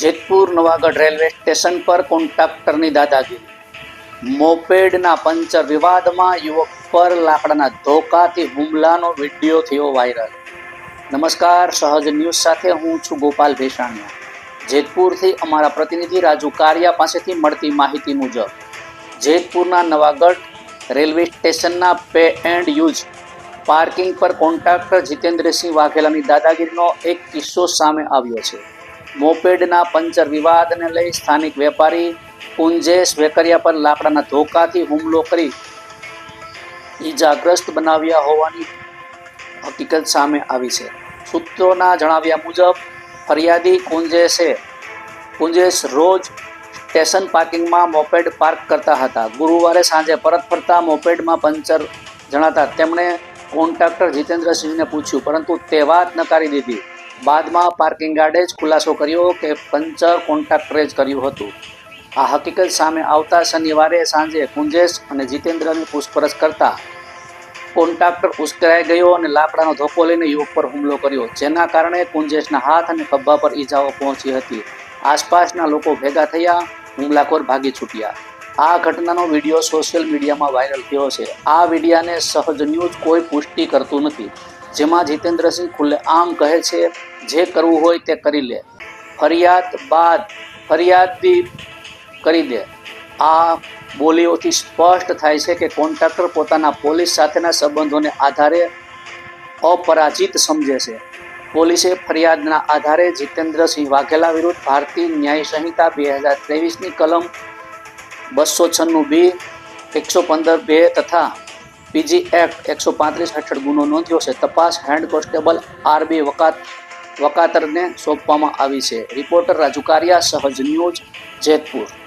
Jetpur Navagadh railway station પર કોન્ટ્રાક્ટરની દાદાગીરી. મોપેડના puncture વિવાદમાં યુવક પર લાકડાના ધોકાથી હુમલાનો વીડિયો થયો વાયરલ. નમસ્કાર, સહજ ન્યૂઝ સાથે હું છું ગોપાલ ભેસાણીયા. જેતપુરથી અમારા પ્રતિનિધિ રાજુ કારિયા પાસેથી મળતી માહિતી મુજબ, જેતપુરના નવાગઢ રેલવે સ્ટેશનના પે એન્ડ યુઝ પાર્કિંગ પર કોન્ટ્રાક્ટર જીતેન્દ્રસિંહ વાઘેલાની દાદાગીરીનો એક કિસ્સો સામે આવ્યો છે. મોપેડના પંચર વિવાદને લઈ સ્થાનિક વેપારી કુંજેશ વેકરિયા પર લાકડાના ધોકાથી હુમલો કરી ઈજાગ્રસ્ત બનાવ્યા હોવાની હકીકત સામે આવી છે. સૂત્રોના જણાવ્યા મુજબ, ફરિયાદી કુંજેશે કુંજેશ રોજ સ્ટેશન પાર્કિંગમાં મોપેડ પાર્ક કરતા હતા. ગુરુવારે સાંજે પરત ફરતા મોપેડમાં પંચર જણાતા તેમણે કોન્ટ્રાક્ટર જીતેન્દ્રસિંહને પૂછ્યું, પરંતુ તે વાત નકારી દીધી. બાદમાં પાર્કિંગ ગાર્ડે જ ખુલાસો કર્યો કે પંચર કોન્ટ્રાક્ટરે જ કર્યું હતું. આ હકીકત સામે આવતા શનિવારે સાંજે કુંજેશ અને જીતેન્દ્રની પૂછપરછ કરતા કોન્ટ્રાક્ટર ઉશ્કેરાઈ ગયો અને લાકડાનો ધોકો લઈને યુવક પર હુમલો કર્યો, જેના કારણે કુંજેશના હાથ અને ખભા પર ઈજાઓ પહોંચી હતી. આસપાસના લોકો ભેગા થયા, હુમલાખોર ભાગી છૂટ્યા. આ ઘટનાનો વીડિયો સોશિયલ મીડિયામાં વાયરલ થયો છે. આ વિડીયાને સહજ ન્યૂઝ કોઈ પુષ્ટિ કરતું નથી. જેમાં જીતેન્દ્રસિંહ ખુલ્લે આમ કહે છે જે કરવું હોય તે કરી લે. ફરિયાદ બાદ ફરિયાદ બી કરી દે આ બોલીઓથી સ્પષ્ટ થાય છે કે કોન્ટ્રાક્ટર પોતાના પોલીસ સાથેના સંબંધોને આધારે અપરાજિત સમજે છે. પોલીસે ફરિયાદના આધારે જીતેન્દ્રસિંહ વાઘેલા વિરુદ્ધ ભારતીય ન્યાય સંહિતા બે હજાર ત્રેવીસની કલમ બસો છન્નું બી, એકસો પંદર બે તથા પીજી એક્ટ એકસો પાંત્રીસ હેઠળ ગુનો નોંધ્યો છે. તપાસ હેડ કોન્સ્ટેબલ આરબી વકાત વકાતરને સોંપવામાં આવી છે. રિપોર્ટર રાજુ કારિયા સહજ ન્યૂઝ જેતપુર.